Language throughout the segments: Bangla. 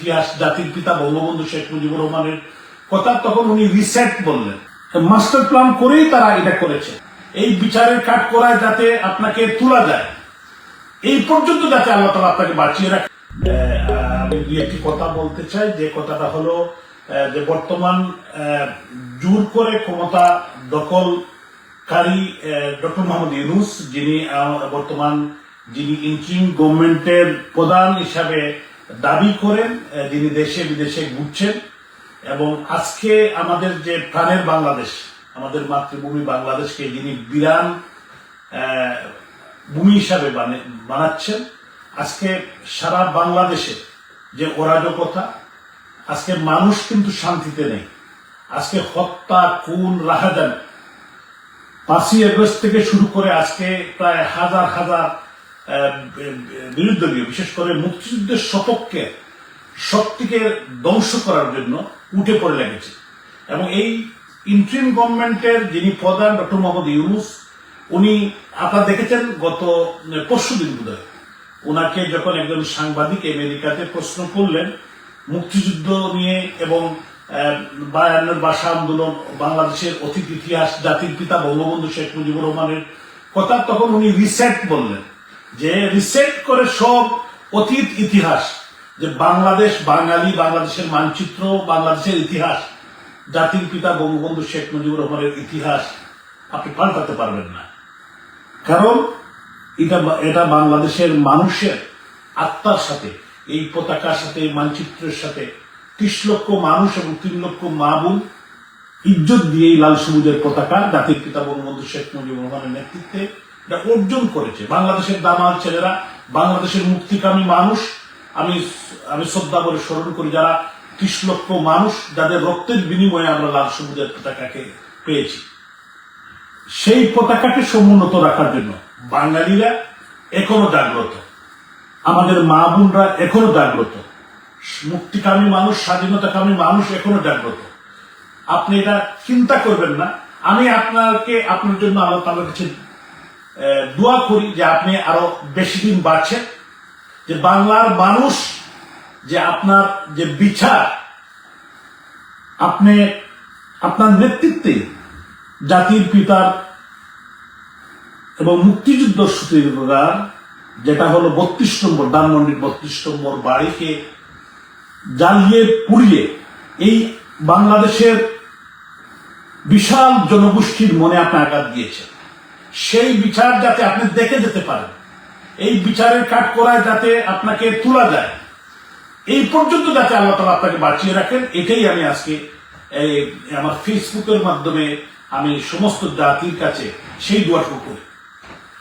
ইতিহাস, জাতির পিতা, বঙ্গবন্ধু শেখ মুজিবুর রহমানের কথা তখন উনি রিসেট বললেন। মাস্টার প্ল্যান করেই তারা এটা করেছে। এই বিচারের কাঠ করায় যাতে আপনাকে তোলা যায়, এই পর্যন্ত যাতে আল্লাহ তালা আপনাকে বাঁচিয়ে রাখে। আমি একটি কথা বলতে চাই, যে কথাটা হলো যে বর্তমান জোর করে ক্ষমতা দখলকারী ডক্টর মোহাম্মদ ইউনুস, যিনি বর্তমান যিনি ইন্টারিম গভর্নমেন্টের প্রধান হিসাবে দাবি করেন যিনি দেশে বিদেশে ঘুরছেন, এবং আজকে আমাদের যে প্রাণের বাংলাদেশ, আমাদের মাতৃভূমি বাংলাদেশকে যিনি বিরান ভূমি হিসাবে বানে- বানাচ্ছেন, আজকে সারা বাংলাদেশে যে অরাজকতা, আজকে মানুষ কিন্তু শান্তিতে নেই। আজকে হত্যা, খুন রাহাজান পাঁচই আগস্ট থেকে শুরু করে আজকে প্রায় হাজার হাজার আহ, বিরুদ্ধ বিশেষ করে মুক্তিযুদ্ধের সপক্ষে শক্তিকে ধ্বংস করার জন্য উঠে পড়ে লেগেছে। এবং এই ইন্টারিম গভর্নমেন্টের যিনি প্রধান ডক্টর মোহাম্মদ ইউনুস উনি আপনারা দেখেছেন গত পরশু দিন বোধহয় ওনাকে যখন একজন সাংবাদিক আমেরিকাতে প্রশ্ন করলেন মুক্তিযুদ্ধ নিয়ে এবং আহ, বায়ান্নর ভাষা আন্দোলন বাংলাদেশের অতীত ইতিহাস জাতির পিতা বঙ্গবন্ধু শেখ মুজিবুর রহমানের কথা তখন উনি রিসেট বললেন। যে রিসেট করে সব অতীত ইতিহাস, যে বাংলাদেশ, বাঙালি, বাংলাদেশের মানচিত্র, বাংলাদেশের ইতিহাস, জাতির পিতা বঙ্গবন্ধু শেখ মুজিবুর রহমানের ইতিহাস আপনি পাল্টাতে পারবেন না। কারণ এটা এটা বাংলাদেশের মানুষের আত্মার সাথে, এই পতাকার সাথে, মানচিত্রের সাথে, ত্রিশ লক্ষ মানুষ এবং তিন লক্ষ মা বোন ইজ্জত দিয়ে এই লাল সবুজের পতাকা জাতির পিতা বঙ্গবন্ধু শেখ মুজিবুর রহমানের নেতৃত্বে এটা অর্জন করেছে। বাংলাদেশের দামাল ছেলেরা, বাংলাদেশের মুক্তিকামী মানুষ, আমি আমি শ্রদ্ধা করে স্মরণ করি যারা ত্রিশ লক্ষ মানুষ যাদের রক্তের বিনিময়ে আমরা লাল সবুজের পতাকাকে পেয়েছি। সেই পতাকাকে সমুন্নত রাখার জন্য বাঙালিরা এখনও জাগ্রত। আমাদের মা বোনরা এখনও জাগ্রত। মুক্তিকামী মানুষ, স্বাধীনতাকামী মানুষ এখনও জাগ্রত। আপনি এটা চিন্তা করবেন না। আমি আপনাকে, আপনার জন্য আল্লাহ তাআলার কাছে দোয়া করি যে আপনি আরও বেশি দিন বাঁচেন যে বাংলার মানুষ যে আপনার যে বিচার, আপনি আপনার নেতৃত্বে জাতির পিতার এবং মুক্তিযুদ্ধ সূত্রের যেটা হলো বত্রিশ নম্বর, ধানমন্ডির বত্রিশ নম্বর বাড়িকে জ্বালিয়ে পুড়িয়ে এই বাংলাদেশের বিশাল জনগোষ্ঠীর মনে আপনি আঘাত দিয়েছেন। সেই বিচার যাতে আপনি দেখে যেতে পারেন। এই বিচারের কাঠ করায় যাতে আপনাকে তোলা যায় এই পর্যন্ত যাতে আল্লাহ তালা আপনাকে বাঁচিয়ে রাখেন, এটাই আমি আজকে এই আমার ফেসবুকের মাধ্যমে আমি সমস্ত জাতির কাছে সেই দোয়াটুকু করি।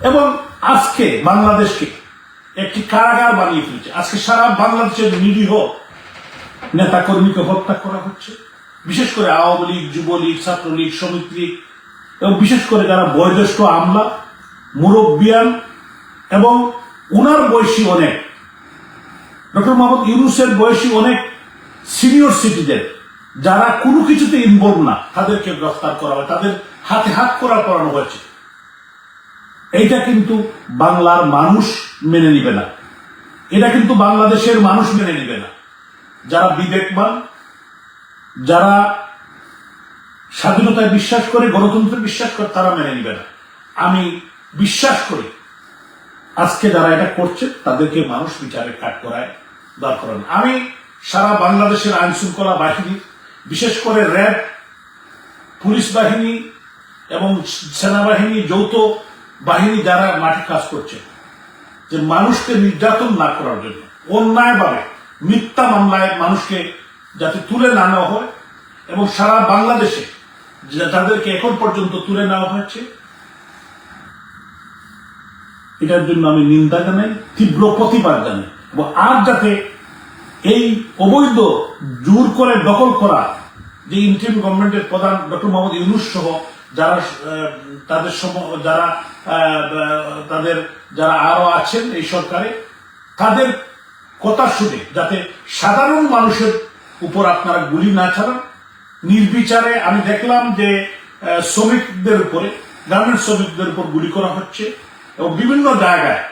এবং আজকে বাংলাদেশকে একটি কারাগার বানিয়ে ফেলছে। আজকে সারা বাংলাদেশের নিরীহ নেতা কর্মীকে হত্যা করা হচ্ছে। বিশেষ করে আওয়ামী লীগ, যুবলীগ, ছাত্রলীগ শ্রমিক লীগ এবং বিশেষ করে যারা বয়োজ্যেষ্ঠ আমলা, মুরব্বিয়ান এবং উনার বয়সী অনেক, ডক্টর মোহাম্মদ ইউনুসের বয়সী অনেক সিনিয়র সিটিজেন, যারা কোনো কিছুতে ইনভলভ না, তাদেরকে গ্রেফতার করা হয়, তাদের হাতে হাত করার করানো হয়েছে। এইটা কিন্তু বাংলার মানুষ মেনে নিবে না। এটা কিন্তু বাংলাদেশের মানুষ মেনে নিবে না। যারা বিবেকবান, যারা স্বাধীনতায় বিশ্বাস করে, গণতন্ত্রে বিশ্বাস করে তারা মেনে নিবে না আমি বিশ্বাস করি, আজকে যারা এটা করছে, তাদেরকে মানুষ বিচারে কাট করায় দরকার নেই। আমি সারা বাংলাদেশের আইন শৃঙ্খলা বাহিনী, বিশেষ করে র্যাব, পুলিশ বাহিনী এবং সেনাবাহিনী, যৌথ বাহিনী যারা মাঠে কাজ করছে, যে মানুষকে নির্যাতন না করার জন্য, অন্যায়ভাবে মিথ্যা মামলায় মানুষকে যাতে তুলে না নেওয়া হয় এবং সারা বাংলাদেশে যাদেরকে এখন পর্যন্ত তুলে নেওয়া হয়েছে। এটার জন্য আমি নিন্দা জানাই, তীব্র প্রতিবাদ জানাই। আর যাতে এই অবৈধ জোর করে দখল করা, যে ইন্টারিম গভর্নমেন্টের প্রধান ডক্টর মোহাম্মদ ইউনুস সহ যারা তাদের যারা তাদের যারা আরও আছেন এই সরকারে, তাদের কথা শুনে যাতে সাধারণ মানুষের উপর আপনারা গুলি না ছাড়ান নির্বিচারে আমি দেখলাম যে শ্রমিকদের উপরে গার্মেন্ট শ্রমিকদের উপর গুলি করা হচ্ছে এবং বিভিন্ন জায়গায়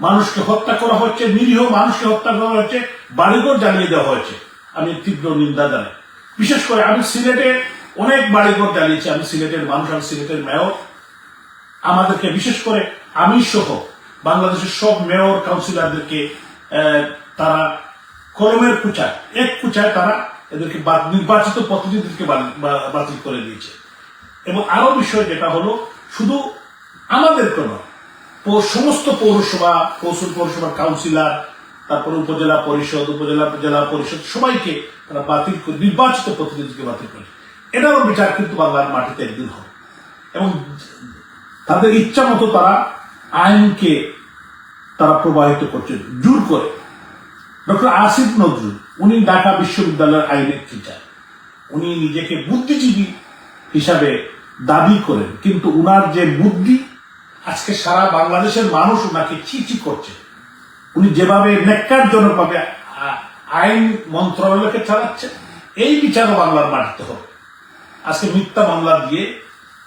মানুষকে হত্যা করা হচ্ছে, নিরীহ মানুষকে হত্যা করা হচ্ছে, বাড়িঘর জ্বালিয়ে দেওয়া হয়েছে। আমি তীব্র নিন্দা জানাই। বিশেষ করে আমি সিলেটে অনেক বাড়িঘর জ্বালিয়েছি। আমি সিলেটের মানুষ, আমি সিলেটের মেয়র। আমাদেরকে বিশেষ করে আমি সহ বাংলাদেশের সব মেয়র, কাউন্সিলরদেরকে তারা কলমের কুচায়, এক কুচায় তারা এদেরকে নির্বাচিত বা- বাতিল করে দিয়েছে। এবং আরও বিষয় যেটা হলো, শুধু আমাদের কোন সমস্ত পৌরসভা কৌশল পৌরসভার কাউন্সিলর, তারপরে উপজেলা পরিষদ, উপজেলা জেলা পরিষদ, সবাইকে তারা বাতিল নির্বাচিত প্রতিনিধিকে বাতিল করে। এটারও বিচার কিন্তু বাংলার মাটিতে একদিন হবে। এবং তাদের ইচ্ছা মতো তারা আইনকে তারা প্রবাহিত করছে, জোর করে। ডক্টর আসিফ নজরুল, উনি ঢাকা বিশ্ববিদ্যালয়ের আইনের টিচার উনি নিজেকে বুদ্ধিজীবী হিসাবে দাবি করেন, কিন্তু উনার যে বুদ্ধি, আজকে সারা বাংলাদেশের মানুষ উনাকে চিচি করছে। উনি যেভাবে নেককারজনকভাবে আ- আইন মন্ত্রণালয়কে চালাচ্ছেন, এই বিচারও বাংলার মাটিতে হবে। আজকে মিথ্যা মামলা দিয়ে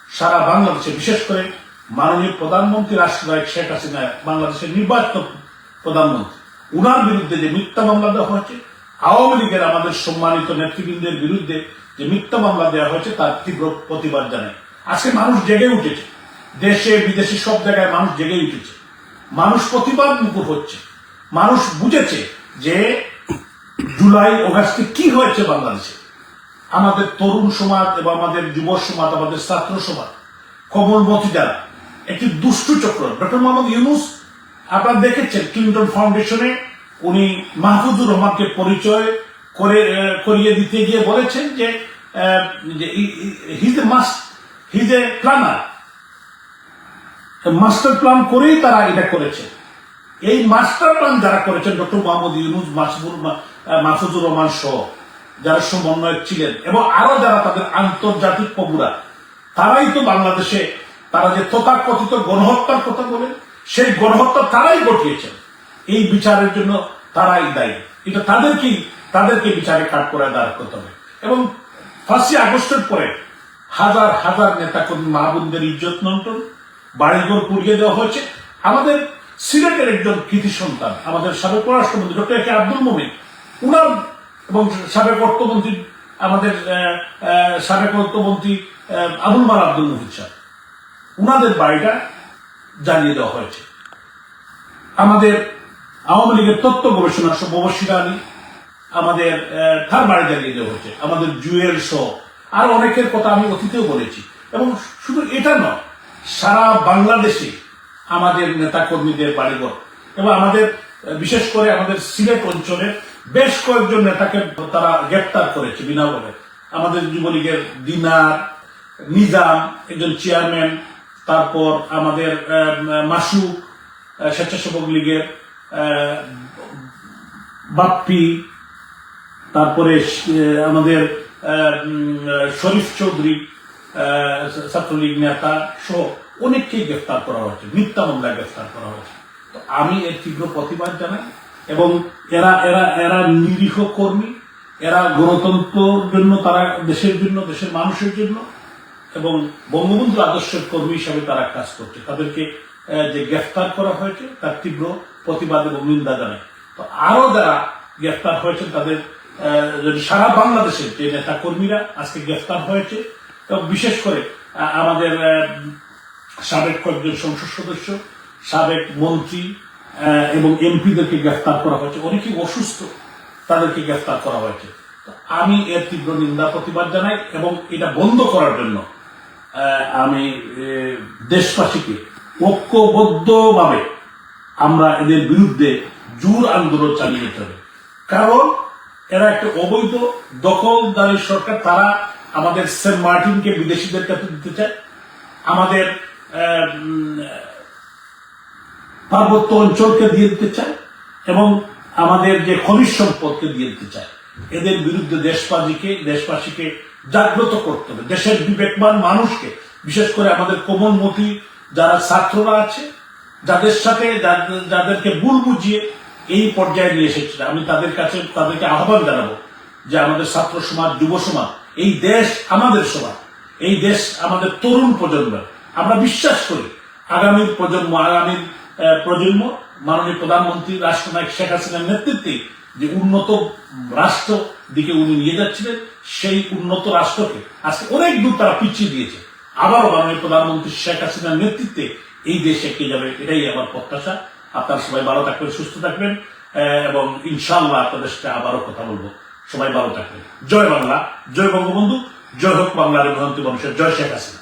সারা বাংলাদেশে, বিশেষ করে মাননীয় প্রধানমন্ত্রী রাষ্ট্রনায়ক শেখ হাসিনা, বাংলাদেশের নির্বাচিত প্রধানমন্ত্রী উনার বিরুদ্ধে যে মিথ্যা মামলা দেওয়া হয়েছে, আওয়ামী লীগের আমাদের সম্মানিত নেতৃবৃন্দের বিরুদ্ধে যে মিথ্যা মামলা দেওয়া হয়েছে, তার তীব্র প্রতিবাদ জানাই। আজকে মানুষ জেগে উঠেছে। দেশে, বিদেশে সব জায়গায় মানুষ জেগে উঠেছে। মানুষ প্রতিবাদ মুখর হচ্ছে। মানুষ বুঝেছে যে জুলাই, অগাস্টে কি হয়েছে বাংলাদেশে। আমাদের তরুণ সমাজ এবং আমাদের যুব সমাজ, আমাদের ছাত্র সমাজ, কমলমতি যারা, একটি দুষ্টু চক্র। ডক্টর মোহাম্মদ ইউনুস আপনারা দেখেছেন ক্লিন্টন ফাউন্ডেশনে উনি মাহফুজুর রহমানকে পরিচয় করে করিয়ে দিতে গিয়ে বলেছেন যে his a must his a planner master plan করেই তারা এটা করেছে। এই মাস্টার প্ল্যান যারা করেছেন ডক্টর মোহাম্মদ ইউনুস, মাসবুর মাহফুজুর রহমান সহ যারা সমন্বয়ক ছিলেন এবং আরও যারা তাদের আন্তর্জাতিক প্রভুরা তারাই তো বাংলাদেশে তারা যে তথাকথিত গণহত্যার কথা বলেন সেই গণহত্যা তারাই ঘটিয়েছেন। এই বিচারের জন্য তারাই দায়ী। এটা তাদেরকেই তাদেরকে বিচারে কাট করে দাঁড় করতে হবে। এবং ফার্স্টই আগস্টের পরে হাজার হাজার নেতাকর্মী মাহবুবদের ইজ্জত লন্টন বাড়িঘর পুড়িয়ে দেওয়া হয়েছে। আমাদের সিলেটের একজন কৃতি সন্তান, আমাদের সাবেক পররাষ্ট্রমন্ত্রী ডক্টর এ কে আব্দুল মোমিন, উনার এবং সাবেক অর্থমন্ত্রী, আমাদের সাবেক অর্থমন্ত্রী আবুল মাল আব্দুল মুহিদ সাহেব। উনাদের বাড়িটা জ্বালিয়ে দেওয়া হয়েছে। আমাদের আওয়ামী লীগের তত্ত্ব গবেষণা ববশিরা আমাদের তার বাড়ি জানিয়ে দেওয়া হয়েছে। আমাদের জুয়েল সহ আর অনেকের কথা আমি অতীতেও বলেছি। এবং শুধু এটা নয়, সারা বাংলাদেশে আমাদের নেতা কর্মীদের বাড়িঘর এবং আমাদের বিশেষ করে আমাদের সিলেট অঞ্চলে বেশ কয়েকজন নেতাকে তারা গ্রেপ্তার করেছে বিনা বলে আমাদের যুবলীগের দিনার, নিজাম, একজন চেয়ারম্যান তারপর আমাদের মাসু স্বেচ্ছাসেবক লীগের বাপ্পি, তারপরে আমাদের শরীফ চৌধুরী ছাত্রলীগ নেতা সহ অনেককেই গ্রেফতার করা হয়েছে, মিথ্যা মামলায় গ্রেফতার করা হয়েছে। তো আমি এর তীব্র প্রতিবাদ জানাই এবং এরা এরা এরা নিরীহ কর্মী, এরা গণতন্ত্রের জন্য, তারা দেশের জন্য, দেশের মানুষের জন্য এবং বঙ্গবন্ধু আদর্শের কর্মী হিসাবে তারা কাজ করছে। তাদেরকে যে গ্রেফতার করা হয়েছে, তার তীব্র প্রতিবাদ এবং নিন্দা জানায়। তো আরও যারা গ্রেফতার হয়েছেন, তাদের সারা বাংলাদেশের যে নেতা কর্মীরা আজকে গ্রেফতার হয়েছে বিশেষ করে আমাদের সাবেক কয়েকজন সংসদ সদস্য, সাবেক মন্ত্রী এবং এমপিদেরকে গ্রেফতার করা হয়েছে। অনেকেই অসুস্থ, তাদেরকে গ্রেফতার করা হয়েছে। আমি এর তীব্র নিন্দা, প্রতিবাদ জানাই এবং এটা বন্ধ করার জন্য আমি দেশবাসীকে ঐক্যবদ্ধভাবে আমরা এদের বিরুদ্ধে জোর আন্দোলন চালিয়ে যেতে হবে। কারণ এরা একটা অবৈধ, দখলদারি সরকার, তারা আমাদের সেন্ট মার্টিনকে বিদেশিদের কাছে দিতে চায়। আমাদের পার্বত্য অঞ্চলকে দিয়ে দিতে চায় এবং আমাদের যে খনিজ সম্পদকে দিয়ে দিতে চায়। এদের বিরুদ্ধে দেশবাসীকে দেশবাসীকে জাগ্রত করতে হবে। দেশের বিবেকমান মানুষকে বিশেষ করে আমাদের কোমলমতি যারা ছাত্ররা আছে যাদের সাথে যাদেরকে ভুল বুঝিয়ে এই পর্যায়ে নিয়ে এসেছে। আমি তাদের কাছে তাদেরকে আহ্বান জানাব যে আমাদের ছাত্র সমাজ যুব সমাজ এই দেশ আমাদের সমাজ এই দেশ আমাদের তরুণ প্রজন্ম আমরা বিশ্বাস করি আগামীর প্রজন্ম আগামীর আহ, প্রজন্ম মাননীয় প্রধানমন্ত্রী রাষ্ট্রনায়ক শেখ হাসিনার নেতৃত্বে যে উন্নত রাষ্ট্র দিকে উনি নিয়ে যাচ্ছিলেন সেই উন্নত রাষ্ট্রকে। আজকে অনেক দূর তারা পিছিয়ে দিয়েছে। আবারও মাননীয় প্রধানমন্ত্রী শেখ হাসিনার নেতৃত্বে এই দেশ এগিয়ে যাবে, এটাই আমার প্রত্যাশা। আপনারা সবাই ভালো থাকবেন, সুস্থ থাকবেন এবং ইনশাআল্লাহ আপনাদের সাথে আবারও কথা বলব। সবাই ভালো থাকবেন। জয় বাংলা, জয় বঙ্গবন্ধু, জয় হোক বাংলার মহান্তি মানুষের, জয় শেখ হাসিনা।